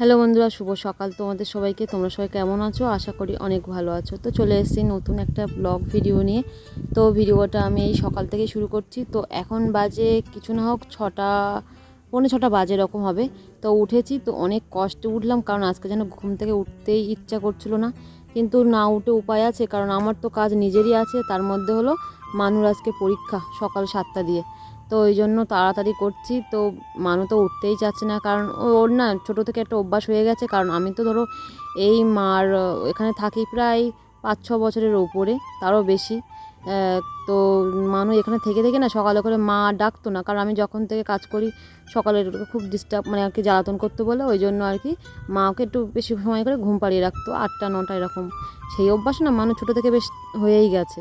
Hello বন্ধুরা, শুভ সকাল তোমাদের সবাইকে। তোমরা সবাই কেমন আছো? আশা করি অনেক ভালো আছো। তো চলে এসেছি নতুন একটা ব্লগ ভিডিও নিয়ে। তো ভিডিওটা আমি এই সকাল থেকে শুরু করছি। তো এখন বাজে কিছু না হোক ছটা, পৌনে ছটা বাজে এরকম হবে। তো উঠেছি, তো অনেক কষ্টে উঠলাম কারণ আজকে যেন ঘুম থেকে উঠতেই ইচ্ছা করছিল না। কিন্তু না উঠে উপায় আছে, কারণ আমার তো কাজ নিজেরই আছে। তার মধ্যে হলো মানুর আজকে পরীক্ষা সকাল সাতটা দিয়ে। তো ওই জন্য তাড়াতাড়ি করছি। তো মানু তো উঠতেই চাচ্ছে না, কারণ ওর না ছোটো থেকে একটা অভ্যাস হয়ে গেছে। কারণ আমি তো ধরো এই মার, এখানে থাকি প্রায় পাঁচ ছ বছরের ওপরে তারও বেশি। তো মানু এখানে থেকে থেকে না সকালে করে মা ডাকতো না। কারণ আমি যখন থেকে কাজ করি, সকালে খুব ডিস্টার্ব মানে আর কি জ্বালাতন করতে বলে, ওই জন্য আর কি মাকে একটু বেশি সময় করে ঘুম পাড়িয়ে রাখতো। আটটা, নটা এরকম। সেই অভ্যাস না মানুষ ছোটো থেকে বেশ হয়েই গেছে।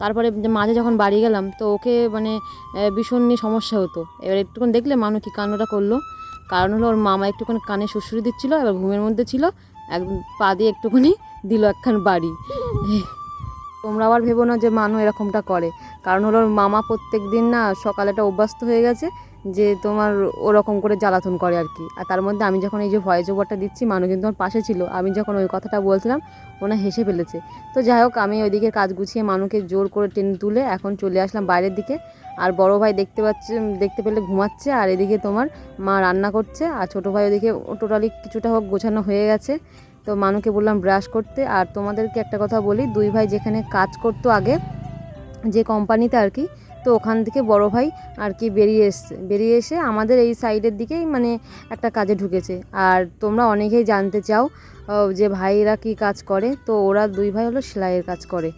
তারপরে মাঝে যখন বাড়ি গেলাম, তো ওকে মানে ভীষণ নিয়ে সমস্যা হতো। এবার একটুখানি দেখলে মানু কি কান্নাটা করল? কারণ হলো ওর মামা একটুখানি কানে শ্বশুরি দিচ্ছিল, এবার ঘুমের মধ্যে ছিল, এক পা দিয়ে একটুখানি দিল একখান বাড়ি। তোমরা আবার ভেবো না যে মানু এরকমটা করে। কারণ হলো ওর মামা প্রত্যেক দিন না সকালেটা অভ্যস্ত হয়ে গেছে যে তোমার ওরকম করে জ্বালাতন করে আর কি। আর তার মধ্যে আমি যখন এই যে ভয়েস ওভারটা দিচ্ছি মানু কিন্তু আমার পাশে ছিল। আমি যখন ওই কথাটা বলছিলাম ওনা হেসে ফেলেছে। তো যাই হোক, আমি ওইদিকে কাজ গুছিয়ে মানুকে জোর করে টেনে তুলে এখন চলে আসলাম বাইরের দিকে। আর বড় ভাই দেখতে পাচ্ছে, দেখতে পেলে ঘুমাচ্ছে। আর এদিকে তোমার মা রান্না করছে। আর ছোটো ভাই ওদিকে টোটালি কিছুটা হোক গোছানো হয়ে গেছে। তো মানুকে বললাম ব্রাশ করতে। আর তোমাদেরকে একটা কথা বলি, দুই ভাই যেখানে কাজ করতো আগে, যে কোম্পানিতে আর কি তো ওখান থেকে বড় ভাই আর কি বেরিয়ে এসছে বেরিয়ে এসে আমাদের এই সাইডের দিকেই মানে একটা কাজে ঢুকেছে। আর তোমরা অনেকেই জানতে চাও যে ভাইরা কি কাজ করে? তো ওরা দুই ভাই হলো সেলাইয়ের কাজ করে।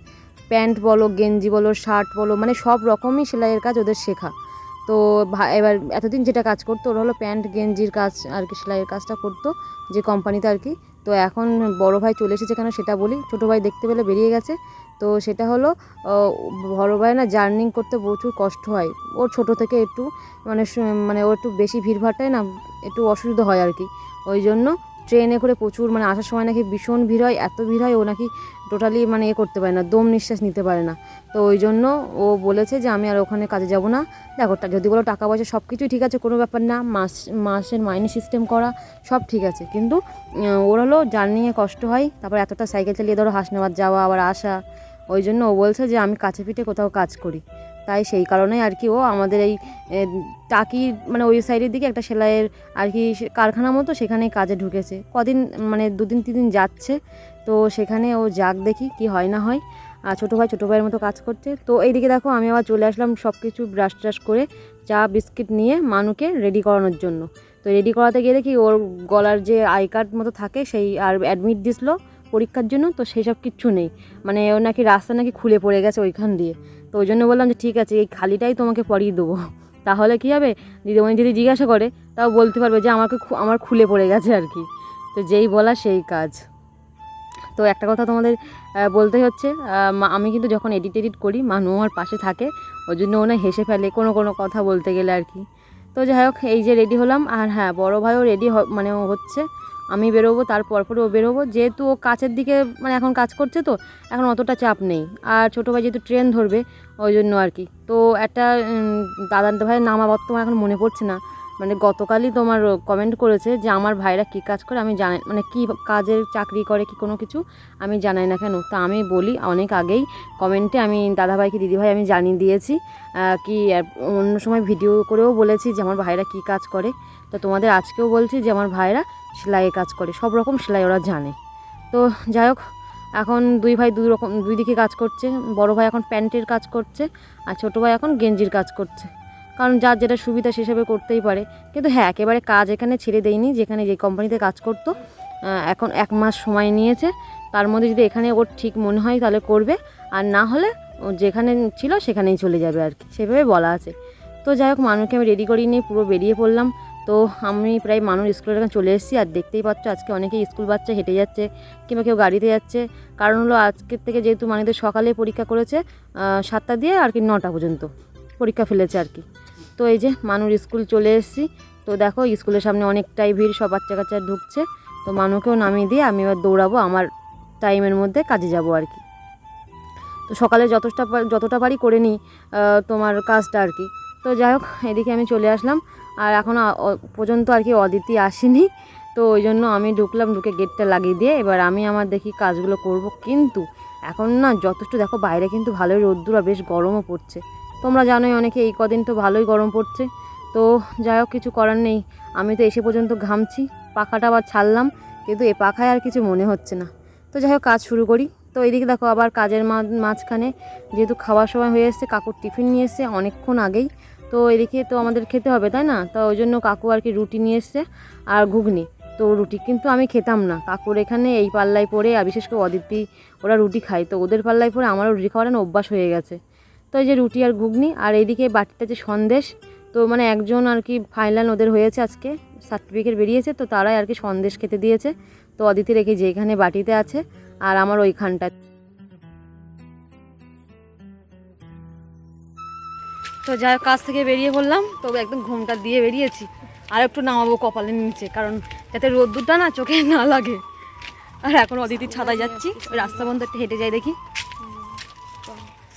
প্যান্ট বলো, গেঞ্জি বলো, শার্ট বলো মানে সব রকমই সেলাইয়ের কাজ ওদের শেখা। তো এবার এতদিন যেটা কাজ করতো, ওরা হলো প্যান্ট, গেঞ্জির কাজ আর কি সেলাইয়ের কাজটা করতো যে কোম্পানিতে আর কি। তো এখন বড় ভাই চলে এসেছে কেন সেটা বলি। ছোটো ভাই দেখতে পেলে বেরিয়ে গেছে। তো সেটা হলো বড় ভাই না জার্নিং করতে প্রচুর কষ্ট হয়। ওর ছোট থেকে একটু মানে মানে ও একটু বেশি ভিড়ভাড়টায় না একটু অসুবিধা হয় আর কি। ওই জন্য ট্রেনে করে প্রচুর মানে আসার সময় নাকি ভীষণ ভিড় হয়, এত ভিড় হয় ও নাকি টোটালি মানে এ করতে পারে না, দম নিঃশ্বাস নিতে পারে না। তো ওই জন্য ও বলেছে যে আমি আর ওখানে কাজে যাব না। দেখো যদি বলো টাকা পয়সা সব কিছুই ঠিক আছে, কোনো ব্যাপার না, মাস, মাসের মাইনে সিস্টেম করা সব ঠিক আছে। কিন্তু ওর হলো জার্নিংয়ে কষ্ট হয়, তারপর এতটা সাইকেল চালিয়ে ধরো হাসনাবাদ যাওয়া, আবার আসা ওই জন্য ও বলছে যে আমি কাছে পিঠে কোথাও কাজ করি। তাই সেই কারণেই আর কি ও আমাদের এই এ, টাকির মানে ওই সাইডের দিকে একটা সেলাইয়ের আর কি কারখানা মতো সেখানেই কাজে ঢুকেছে। কদিন মানে দুদিন তিন দিন যাচ্ছে তো সেখানে ও যাক দেখি কি হয় না হয়। আর ছোটো ভাই ছোটো ভাইয়ের মতো কাজ করছে। তো এইদিকে দেখো আমি আবার চলে আসলাম সব কিছু ব্রাশ ট্রাশ করে চা বিস্কিট নিয়ে মানুকে রেডি করানোর জন্য। তো রেডি করাতে গিয়ে দেখি ওর গলার যে আই কার্ড মতো থাকে সেই আর অ্যাডমিট দিছিল। পরীক্ষার জন্য তো সেই সব কিচ্ছু নেই। মানে ও নাকি রাস্তা নাকি খুলে পড়ে গেছে ওইখান দিয়ে। তো ওই জন্য বললাম যে ঠিক আছে এই খালিটাই তোমাকে পরিয়ে দেবো। তাহলে কী হবে? দিদিমণি যদি জিজ্ঞাসা করে তাও বলতে পারবে যে আমাকে আমার খুলে পড়ে গেছে আর কি। তো যেই বলা সেই কাজ। তো একটা কথা তোমাদের আহ, বলতেই হচ্ছে আমি কিন্তু যখন এডিট এডিট করি মানু আমার পাশে থাকে ওই জন্য ওনা হেসে ফেলে কোনো কোনো কথা বলতে গেলে আর কি। তো যাই হোক এই যে রেডি হলাম আর হ্যাঁ বড় ভাইও রেডি মানে হচ্ছে। আমি বেরোবো তার পরে ও বেরোবো। যেহেতু ও কাছের দিকে মানে এখন কাজ করছে তো, এখন অতটা চাপ নেই। আর ছোটো ভাই যেহেতু ট্রেন ধরবে, ওই জন্য আর কি। তো একটা দাদার ভাইয়ের নাম আবার তোমার এখন মনে পড়ছে না। মানে গতকালই তোমার কমেন্ট করেছে যে, আমার ভাইরা কী কাজ করে? আমি জানাই মানে কী কাজের চাকরি করে কি কোনো কিছু আমি জানাই না কেন। তা আমি বলি, অনেক আগেই কমেন্টে আমি দাদাভাইকে, দিদিভাই আমি জানিয়ে দিয়েছি কি অন্য সময় ভিডিও করেও বলেছি যে, আমার ভাইরা কী কাজ করে? তো তোমাদের আজকেও বলছি যে, আমার ভাইরা সেলাইয়ের কাজ করে, সব রকম সেলাই ওরা জানে। তো যাই হোক, এখন দুই ভাই দুই রকম, দুই দিকে কাজ করছে। বড় ভাই এখন প্যান্টের কাজ করছে আর ছোটো ভাই এখন গেঞ্জির কাজ করছে। কারণ যার যেটা সুবিধা সেসবে করতেই পারে। কিন্তু হ্যাঁ একেবারে কাজ এখানে ছেড়ে দেয়নি, যেখানে যে কোম্পানিতে কাজ করতো এখন এক মাস সময় নিয়েছে। তার মধ্যে যদি এখানে ওর ঠিক মনে হয় তাহলে করবে। আর না হলে ও যেখানে ছিল সেখানেই চলে যাবে আর কি। সেভাবে বলা আছে। তো যাই হোক, মানুষকে আমি রেডি করিয়ে নিয়ে পুরো বেরিয়ে পড়লাম। তো আমি প্রায় মানুষ স্কুলের এখানে চলে এসেছি আর দেখতেই পাচ্ছ আজকে অনেকেই স্কুল বাচ্চা হেঁটে যাচ্ছে কিংবা কেউ গাড়িতে যাচ্ছে। কারণ হলো আজকের থেকে যেহেতু মানুষদের সকালে পরীক্ষা করেছে সাতটা দিয়ে আর কি নটা পর্যন্ত পরীক্ষা ফেলেছে আর কি। তো এই যে মানুষ স্কুল চলে এসেছি। তো দেখো স্কুলের সামনে অনেকটাই ভিড়, সব বাচ্চা কাচ্চা ঢুকছে। তো মানুকেও নামিয়ে দিয়ে আমি এবার দৌড়াবো, আমার টাইমের মধ্যে কাজে যাব আর কি। তো সকালে যতটা যতটা পারি করে নিই তোমার কাজটা আর কি। তো যাই হোক, এদিকে আমি চলে আসলাম। আর এখন পর্যন্ত আর কি অদিতি আসেনি। তো ওই জন্য আমি ঢুকলাম, ঢুকে গেটটা লাগিয়ে দিয়ে এবার আমি আমার দেখি কাজগুলো করব। কিন্তু এখন না যথেষ্ট দেখো বাইরে কিন্তু ভালোই রোদ্দুর আর বেশ গরমও পড়ছে। তোমরা জানোই অনেকে এই কদিন তো ভালোই গরম পড়ছে। তো যাই হোক, কিছু করার নেই। আমি তো এসে পর্যন্ত ঘামছি, পাখাটা আবার ছাড়লাম, কিন্তু এ পাখায় আর কিছু মনে হচ্ছে না। তো যাই হোক, কাজ শুরু করি। তো এইদিকে দেখো আবার কাজের মাঝখানে যেহেতু খাওয়ার সময় হয়ে এসছে, কাকুর টিফিন নিয়ে এসছে অনেকক্ষণ আগেই। তো এদিকে তো আমাদের খেতে হবে, তাই না? তো ওই জন্য কাকু আর কি রুটি নিয়ে এসছে আর ঘুগনি। তো রুটি কিন্তু আমি খেতাম না। কাকুর এখানে এই পাল্লায় পড়ে আর বিশেষ করে অদিতি, ওরা রুটি খায়। তো ওদের পাল্লায় পড়ে আমারও রুটি খাওয়ার অভ্যাস হয়ে গেছে। তো এই যে রুটি আর ঘুগনি আর এইদিকে বাটিতে যে সন্দেশ, তো মানে একজন আর কি ফাইনাল ওদের হয়েছে আজকে সার্টিফিকেট বেরিয়েছে, তো তারাই আর কি সন্দেশ খেতে দিয়েছে। তো অদিতি রেখে যে এখানে বাটিতে আছে আর আমার ওইখানটা তো হোক কাজ থেকে বেরিয়ে পড়লাম তবে একদম ঘুমটা দিয়ে বেরিয়েছি। আর একটু নামাবো কপালের নিচে কারণ যাতে রোদ্দুরটা না চোখে না লাগে। আর এখন অদিতির ছাতায় যাচ্ছি ওই রাস্তা বন্ধ একটু হেঁটে যাই দেখি।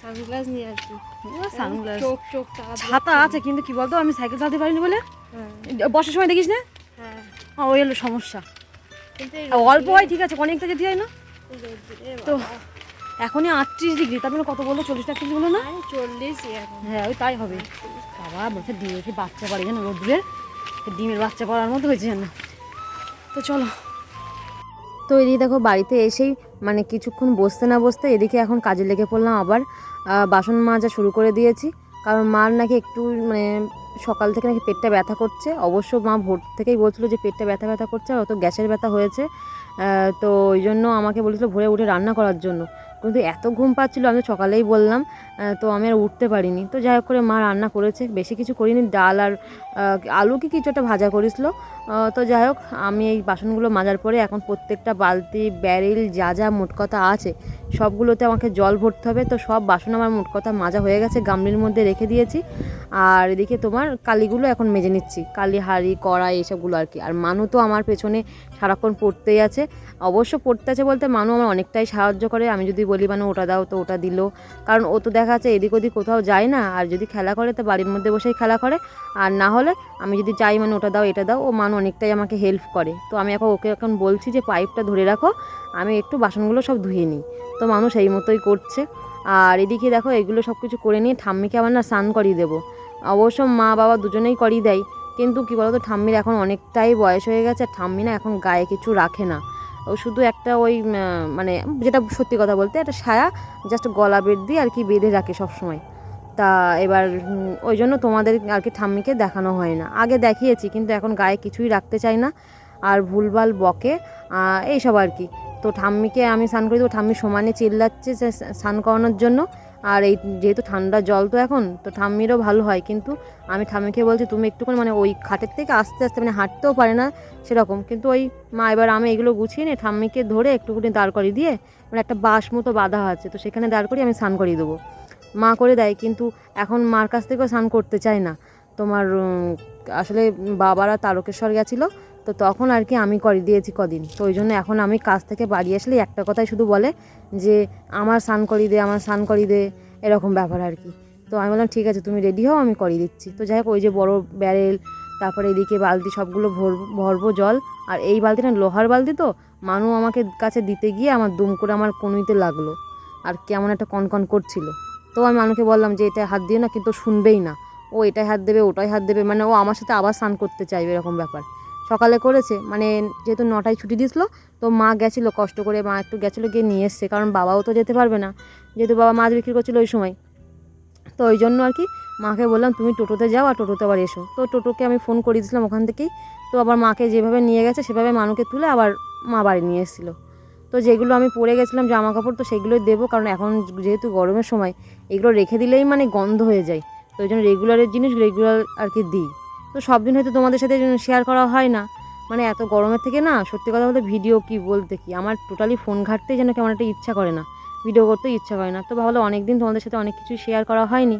সানগ্লাস নিয়ে সানগ্লাস। চোখ চোখ ছাতা আছে কিন্তু কি বলতো আমি সাইকেল চালাতে পারিনি বলে। হ্যাঁ। বর্ষার সময় দেখিস না? হ্যাঁ। হ্যাঁ, ওই হলো সমস্যা। অল্প হয় ঠিক আছে অনেকটা যেতে হয় না। তো এখনই আটত্রিশ ডিগ্রি তারপরে কত বলল? চল্লিশ একত্রিশ বলল না? চল্লিশ হ্যাঁ ওই তাই হবে। বাবা বলছে ডিমের কি বাচ্চা পারে যেন রোদ্রের ডিমের বাচ্চা পড়ার মতো হয়েছে যেন। তো চলো। তো এদিকে দেখো বাড়িতে এসেই মানে কিছুক্ষণ বসতে না বসতে এদিকে এখন কাজে লেগে পড়লাম আবার। বাসন মাজা শুরু করে দিয়েছি। কারণ মার নাকি একটু মানে সকাল থেকে নাকি পেটটা ব্যথা করছে। অবশ্য মা ভোর থেকেই বলছিল যে পেটটা ব্যথা ব্যথা করছে আর অত গ্যাসের ব্যথা হয়েছে। তো ওই জন্য আমাকে বলেছিল ভোরে উঠে রান্না করার জন্য। কিন্তু এত ঘুম পাচ্ছিলো, আমি সকালেই বললাম তো আমি আর উঠতে পারিনি। তো যাই হোক করে মা রান্না করেছে, বেশি কিছু করিনি, ডাল আর আলু কি কিছু একটা ভাজা করেছিল। তো যাই হোক, আমি এই বাসনগুলো মাজার পরে এখন প্রত্যেকটা বালতি, ব্যারেল, যা যা মোট কথা আছে, সবগুলোতে আমাকে জল ভরতে হবে। তো সব বাসন আমার মোট কথা মাজা হয়ে গেছে, গামলির মধ্যে রেখে দিয়েছি। আর এদিকে তোমার কালিগুলো এখন মেজে নিচ্ছি, কালি, হাঁড়ি, কড়াই, এসবগুলো আর কি। আর মানু তো আমার পেছনে সারাক্ষণ পড়তেই আছে। অবশ্য পড়তে আছে বলতে মানু আমার অনেকটাই সাহায্য করে। আমি যদি বলি মানে ওটা দাও তো, ওটা দিল। কারণ ও তো দেখা যাচ্ছে এদিক ওদিক কোথাও যায় না। আর যদি খেলা করে, তো বাড়ির মধ্যে বসেই খেলা করে। আর না হলে আমি যদি চাই মানে ওটা দাও, এটা দাও, ও মানু অনেকটাই আমাকে হেল্প করে। তো আমি এখন ওকে এখন বলছি যে পাইপটা ধরে রাখো। আমি একটু বাসনগুলো সব ধুয়ে নিই। তো মানুষ এই মতোই করছে। আর এদিকে দেখো, এগুলো সব কিছু করে নিয়ে ঠাম্মিকে আবার না স্নান করিয়ে দেবো। অবশ্য মা বাবা দুজনেই করিয়ে দেয়। কিন্তু কী বলতো, ঠাম্মির এখন অনেকটাই বয়স হয়ে গেছে, আর ঠাম্মি না এখন গায়ে কিছু রাখে না। ও শুধু একটা ওই মানে যেটা সত্যি কথা বলতে একটা সায়া জাস্ট গলা বের দিয়ে আর কি বেঁধে রাখে সব সময় তা এবার ওই জন্য তোমাদের আর কি ঠাম্মিকে দেখানো হয় না। আগে দেখিয়েছি, কিন্তু এখন গায়ে কিছুই রাখতে চাই না, আর ভুলভাল বকে এইসব আর কি। তো ঠাম্মিকে আমি স্নান করি, তো ঠাম্মি সমানে চিল্লাচ্ছে স্নান করানোর জন্য। আর এই যেহেতু ঠান্ডা জল তো এখন, তো ঠাম্মিরও ভালো হয়। কিন্তু আমি ঠাম্মিকে বলছি, তুমি একটুখানি মানে ওই খাটের থেকে আস্তে আস্তে মানে হাঁটতেও পারে না সেরকম। কিন্তু ওই মা এবার আমি এগুলো গুছিয়ে নিয়ে ঠাম্মিকে ধরে একটুখানি দাঁড় করিয়ে দিয়ে মানে একটা বাঁশ মতো বাঁধা আছে, তো সেখানে দাঁড় করিয়ে আমি স্নান করিয়ে দেবো। মা করে দেয়, কিন্তু এখন মার কাছ থেকেও স্নান করতে চায় না। তোমার আসলে বাবারা তারকেশ্বর গেছিল তো তখন আর কি আমি করে দিয়েছি কদিন। তো ওই জন্য এখন আমি কাজ থেকে বাড়ি আসলে একটা কথাই শুধু বলে যে, আমার স্নান করিয়ে দে, আমার স্নান করিয়ে দে, এরকম ব্যাপার আর কি। তো আমি বললাম, ঠিক আছে, তুমি রেডি হও, আমি করিয়ে দিচ্ছি। তো যাই হোক, ওই যে বড় ব্যারেল, তারপরে এদিকে বালতি সবগুলো ভরবো ভরবো জল, আর এই বালতিটা লোহার বালতি তো, মানু আমাকে কাছে দিতে গিয়ে আমার দুম করে আমার কনুইতে লাগল, আর কেমন একটা কনকন করছিল। তো আমি মানুকে বললাম যে, এটা হাত দিয়ে না, কিন্তু শুনবেই না। ও এটাই হাত দেবে, ওটাই হাত দেবে মানে ও আমার সাথে আবার স্নান করতে চাইবে, এরকম ব্যাপার। সকালে করেছে মানে যেহেতু নটায় ছুটি দিয়েছিল, তো মা গেছিল কষ্ট করে, মা একটু গেছিল গিয়ে নিয়ে এসছে, কারণ বাবাও তো যেতে পারবে না, যেহেতু বাবা মাছ বিক্রি করছিল ওই সময়। তো ওই জন্য আর কি মাকে বললাম, তুমি টোটোতে যাও আর টোটোতে আবার এসো। তো টোটোকে আমি ফোন করে দিয়েছিলাম ওখান থেকেই, তো আবার মাকে যেভাবে নিয়ে গেছে, সেভাবে মানুকে তুলে আবার মা বাড়ি নিয়ে এসেছিল। তো যেগুলো আমি পরে গেছিলাম, জামা কাপড়, তো সেগুলোই দেবো, কারণ এখন যেহেতু গরমের সময়, এগুলো রেখে দিলেই মানে গন্ধ হয়ে যায়। তো ওই জন্য রেগুলারের জিনিস রেগুলার আর কি দিই। তো সব দিন হয়তো তোমাদের সাথে শেয়ার করা হয় না। মানে এত গরমের থেকে না, সত্যি কথা বলতে ভিডিও কি বলতে কি? আমার টোটালি ফোন ঘাটতেই যেন কেমন একটা ইচ্ছা করে না। ভিডিও করতে ইচ্ছা করে না। তো ভাবলো অনেক দিন তোমাদের সাথে অনেক কিছু শেয়ার করা হয়নি।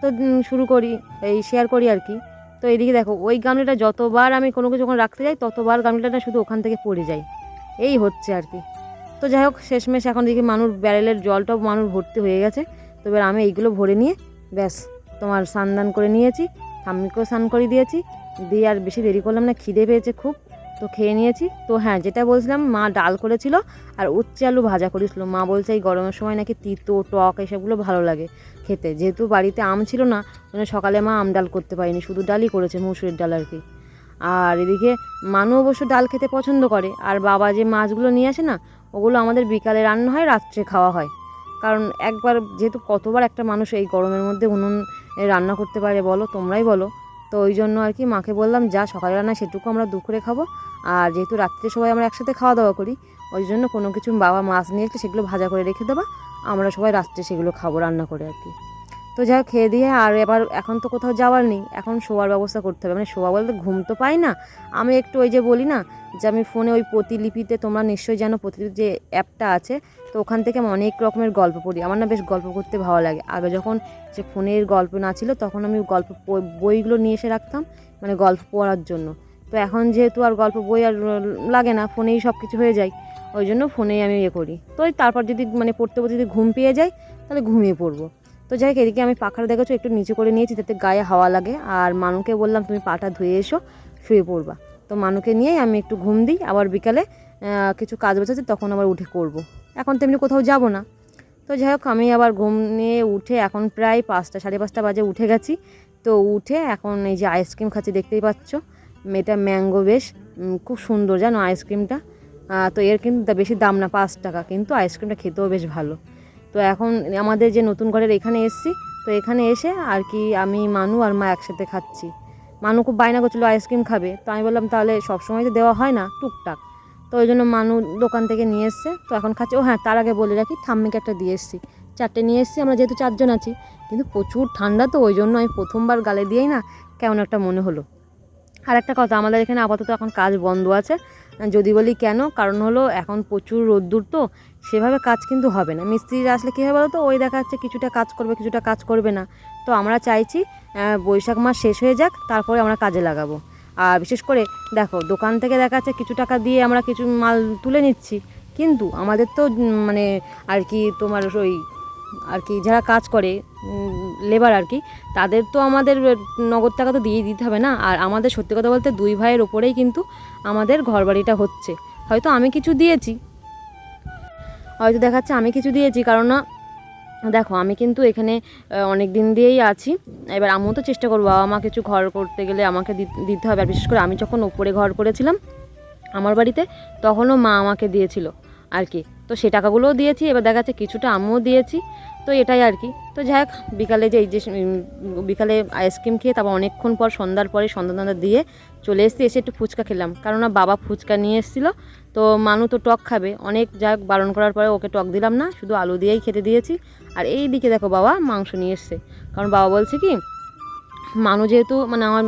তো শুরু করি, এই শেয়ার করি আর কি। তো এইদিকে দেখো, ওই গামলিটা যতবার আমি কোনো কিছু যখন রাখতে যাই, ততবার গামলিটা শুধু ওখান থেকে পড়ে যায়। এই হচ্ছে আর কি। তো যাই হোক, শেষমেশ এখন দেখি মানুষ ব্যারেলের জলটাও মানুষ ভর্তি হয়ে গেছে। তো এবার আমি এইগুলো ভরে নিয়ে, ব্যাস, তোমার স্নান দান করে নিয়েছি। ঠাম্মিকেও স্নান করে দিয়েছি। দিয়ে আর বেশি দেরি করলাম না, খিদে পেয়েছে খুব। তো খেয়ে নিয়েছি। তো হ্যাঁ যেটা বলছিলাম, মা ডাল করেছিল আর উচ্চে আলু ভাজা করেছিল। মা বলছে এই গরমের সময় নাকি তিতো, টক এসবগুলো ভালো লাগে খেতে। যেহেতু বাড়িতে আম ছিল না মানে সকালে মা আম ডাল করতে পারিনি, শুধু ডালই করেছে, মুসুরির ডাল আর কি। আর এদিকে মানু অবশ্য ডাল খেতে পছন্দ করে। আর বাবা যে মাছগুলো নিয়ে আসে না, ওগুলো আমাদের বিকালে রান্না হয়, রাত্রে খাওয়া হয়। কারণ একবার যেহেতু কতবার একটা মানুষ এই গরমের মধ্যে উনুন রান্না করতে পারে, বলো, তোমরাই বলো। তো ওই জন্য আর কি মাকে বললাম, যা সকালে রান্না সেটুকু আমরা দুপুরে খাব। আর যেহেতু রাত্রে সবাই আমরা একসাথে খাওয়া দাওয়া করি, ওই জন্য কোনো কিছু বাবা মাছ নিয়ে এসে সেগুলো ভাজা করে রেখে দেবা। আমরা সবাই রাত্রে সেগুলো খাব রান্না করে আর কি। তো যা হোক, খেয়ে দিয়ে আর এবার এখন তো কোথাও যাওয়ার নেই। এখন শোয়ার ব্যবস্থা করতে হবে। মানে শোয়া বলতে ঘুম তো পাই না। আমি একটু ওই যে বলি না যে আমি ফোনে ওই প্রতিলিপিতে তোমরা নিশ্চয়ই জানো প্রতিলিপি যে অ্যাপটা আছে। তো ওখান থেকে আমি অনেক রকমের গল্প পড়ি। আমার না বেশ গল্প করতে ভালো লাগে। আগে যখন যে ফোনের গল্প না ছিল তখন আমি গল্প বইগুলো নিয়ে এসে রাখতাম মানে গল্প পড়ার জন্য। তো এখন যেহেতু আর গল্প বই আর লাগে না, ফোনেই সব কিছু হয়ে যায়। ওই জন্য ফোনেই আমি ইয়ে করি। তো তারপর যদি মানে পড়তে পড়তে যদি ঘুম পেয়ে যাই তাহলে ঘুমিয়ে পড়ব। তো যাই হোক, এদিকে আমি পাখাটা দেখেছ, একটু নিচু করে নিয়েছি যাতে গায়ে হাওয়া লাগে। আর মানুকে বললাম, তুমি পাটা ধুয়ে এসো, শুয়ে পড়বা। তো মানুকে নিয়েই আমি একটু ঘুম দিই। আবার বিকালে কিছু কাজ বাঁচাচ্ছে তখন আবার উঠে করব। এখন তেমনি কোথাও যাব না। তো যাই হোক, আমি আবার ঘুম নিয়ে উঠে এখন প্রায় পাঁচটা, সাড়ে পাঁচটা বাজে উঠে গেছি। তো উঠে এখন এই যে আইসক্রিম খাচ্ছি, দেখতেই পাচ্ছ। এটা ম্যাঙ্গো বেশ খুব সুন্দর, জানো আইসক্রিমটা। তো এর কিন্তু বেশি দাম না, পাঁচ টাকা। কিন্তু আইসক্রিমটা খেতেও বেশ ভালো। তো এখন আমাদের যে নতুন ঘরের এখানে এসছি, তো এখানে এসে আর কি আমি, মানু আর মা একসাথে খাচ্ছি। মানু খুব বায়না করছিল, আইসক্রিম খাবে। তো আমি বললাম, তাহলে সবসময় তো দেওয়া হয় না, টুকটাক। তো ওই জন্য মানু দোকান থেকে নিয়ে এসছে। তো এখন খাচ্ছে, ও হ্যাঁ তার আগে বলে রাখি, ঠাম্মিকে একটা দিয়ে এসছি। চারটে নিয়ে এসছি, আমরা যেহেতু চারজন আছি। কিন্তু প্রচুর ঠান্ডা তো, ওই জন্য আমি প্রথমবার গালে দিয়েই না, কেমন একটা মনে হলো। আর একটা কথা, আমাদের এখানে আপাতত এখন কাজ বন্ধ আছে। যদি বলি কেন, কারণ হলো এখন প্রচুর রোদ্দুর তো সেভাবে কাজ কিন্তু হবে না। মিস্ত্রিরা আসলে কী হবে বলো তো? ওই দেখা যাচ্ছে কিছুটা কাজ করবে, কিছুটা কাজ করবে না। তো আমরা চাইছি বৈশাখ মাস শেষ হয়ে যাক, তারপরে আমরা কাজে লাগাবো। আর বিশেষ করে দেখো, দোকান থেকে দেখা যাচ্ছে কিছু টাকা দিয়ে আমরা কিছু মাল তুলে নিচ্ছি। কিন্তু আমাদের তো মানে আর কি তোমার ওই, আর কি যারা কাজ করে লেবার আর কি, তাদের তো আমাদের নগদ টাকা তো দিয়ে দিতে হবে না। আর আমাদের সত্যি কথা বলতে দুই ভাইয়ের ওপরেই কিন্তু আমাদের ঘরবাড়িটা হচ্ছে। হয়তো আমি কিছু দিয়েছি হয়তো দেখাচ্ছে, আমি কিছু দিয়েছি। কারণ না দেখো, আমি কিন্তু এখানে অনেক দিন দিয়েই আছি। এবার আমিও তো চেষ্টা করব, বাবা মা কিছু ঘর করতে গেলে আমাকে দিতে হবে। আর বিশেষ করে আমি যখন ওপরে ঘর করেছিলাম, আমার বাড়িতে, তখনও মা আমাকে দিয়েছিল আর কি। তো সে টাকাগুলোও দিয়েছি, এবার দেখা যাচ্ছে কিছুটা আমিও দিয়েছি, তো এটাই আর কি। তো যাই হোক, বিকালে যে এই যে বিকালে আইসক্রিম খেয়ে তারপর অনেকক্ষণ পর সন্ধ্যার পরে সন্ধ্যা সন্ধ্যা দিয়ে চলে এসেছি, এসে একটু ফুচকা খেলাম। কেননা বাবা ফুচকা নিয়ে এসেছিল, তো মানু তো টক খাবে। অনেক যাই হোক, বারণ করার পরে ওকে টক দিলাম না, শুধু আলু দিয়েই খেতে দিয়েছি। আর এই দিকে দেখো বাবা মাংস নিয়ে এসছে। কারণ বাবা বলছে কি মানু যেহেতু মানে আমার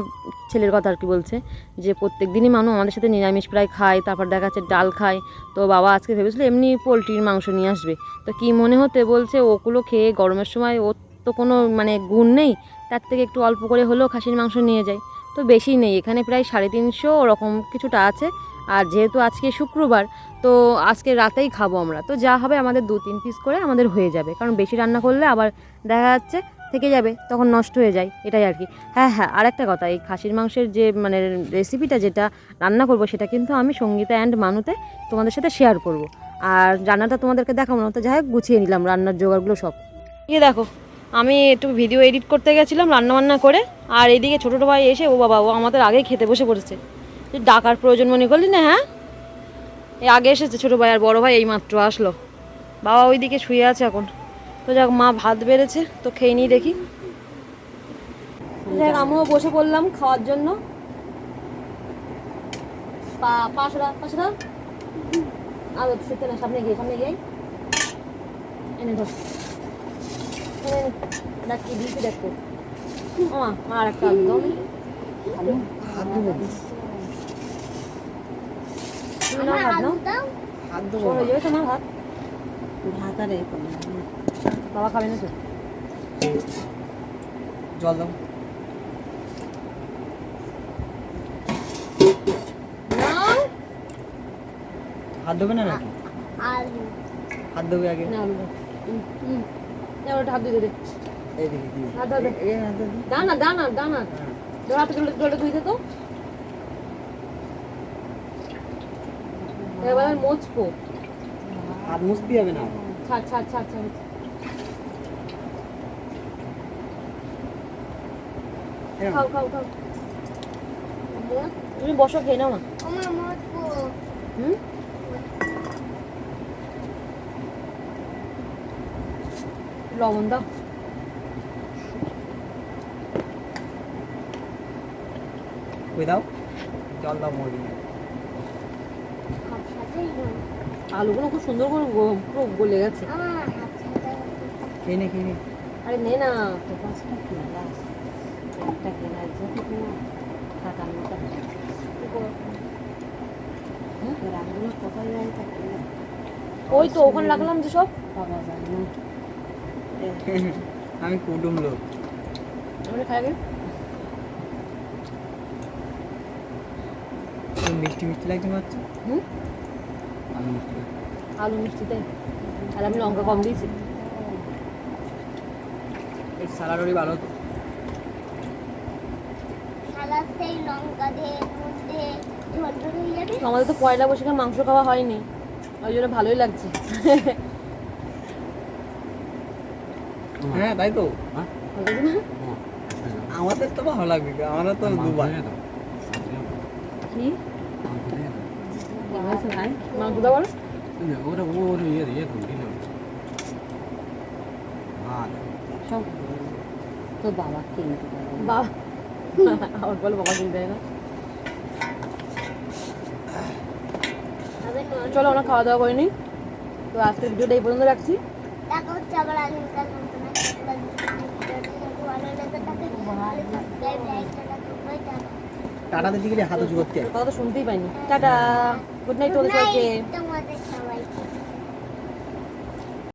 ছেলের কথা আর কি বলছে, যে প্রত্যেক দিনই মানু আমাদের সাথে নিরামিষ প্রায় খায়, তারপর দেখা যাচ্ছে ডাল খায়। তো বাবা আজকে ভেবেছিল এমনি পোলট্রির মাংস নিয়ে আসবে। তো কি মনে হতে বলছে, ওগুলো খেয়ে গরমের সময় ওর তো কোনো মানে গুণ নেই, তার থেকে একটু অল্প করে হলেও খাসির মাংস নিয়ে যায়। তো বেশি নেই, এখানে প্রায় সাড়ে তিনশো ওরকম কিছুটা আছে। আর যেহেতু আজকে শুক্রবার, তো আজকে রাতেই খাব আমরা। তো যা হবে আমাদের দু তিন পিস করে আমাদের হয়ে যাবে। কারণ বেশি রান্না করলে আবার দেখা যাচ্ছে থেকে যাবে, তখন নষ্ট হয়ে যায়, এটাই আর কি। হ্যাঁ হ্যাঁ আর একটা কথা, এই খাসির মাংসের যে মানে রেসিপিটা যেটা রান্না করব, সেটা কিন্তু আমি সঙ্গীতা অ্যান্ড মানুতে তোমাদের সাথে শেয়ার করব। আর রান্নাটা তোমাদেরকে দেখাবো না, তো যাই হোক, গুছিয়ে নিলাম, রান্নার জোগাড়গুলো সব। এই দেখো, আমি একটু ভিডিও এডিট করতে গেছিলাম রান্না বান্না করে, আর এইদিকে ছোটো ভাই এসে, ও বাবা, ও আমাদের আগেই খেতে বসে পড়েছে। ডাকার প্রয়োজন মনে করলি না হ্যাঁ? এই আগে এসেছে ছোটো ভাই, আর বড় ভাই এই মাত্র আসলো। বাবা ওইদিকে শুয়ে আছে এখন। তো যাক মা ভাত বেড়েছে তো খেয়ে নিই দেখি। যাক আমিও বসে পড়লাম খাওয়ার জন্য। পা পাশরা পাশরা আর শুতে না সামনে গিয়ে সামনে গিয়ে। এনে ধর। এনে নে। দেখ কি দিয়েছি দেখতে মা মা আর একটা হয়ে ভাত। ভাত আর এই করলাম। বাবা খাবে না তো জল দাও। হাত দেবে না নাকি? হাত দেবে আগে। না হাত দিয়ে দে। দে। দানা দানা জলে জলে তো। এবার হাত মুছতে হবে না। আচ্ছা আচ্ছা আচ্ছা ছাড়। খাও খাও খাও। তুমি বসো খেয়ে নাও না। হুম? লবণ দাও। দাও? জল দাও মুরগি আলুগুলো খুব সুন্দর করে পুরো গলে গেছে। খেয়ে নে খেয়ে নে। আরে নে না একটা কেনার জন্য টাকার মতো রামগুলো কোথায় যায় তা ওই তো ওখানে রাখলাম যে সব? পাওয়া যায় না। আমি কুটুম লোক। আমরা খাই মিষ্টি মিষ্টি লাগছে হচ্ছে? হুম? আমি মিষ্টি আলু মিষ্টি তাই? আর আমি লঙ্কা কম দিয়েছি। এই স্যালাডরি ভালো তো সালাদ সেই লঙ্কা দিয়ে নুন দিয়ে ঝোল ঝোল হয়ে যাবে আমাদের তো পয়লা বৈশাখে মাংস খাওয়া হয়নি ওই জন্য ভালোই লাগছে। হ্যাঁ তাই তো। না? আমাদের তো ভালো লাগবে আমাদের তো দুবার। কি? মাংস ও ইয়ে ইয়ে দিল আর সব। তো বাবা কিনতে পারে বা আবার বলো বাবা হয় না চলো আমরা খাওয়া দাওয়া করিনি তো আজকের ভিডিওটা এই পর্যন্ত রাখছি টাটা দিতে গেলে হাত উঁচু করতে হয়। তো শুনতেই পাইনি টাটা গুড নাইট তোমাদের সবাইকে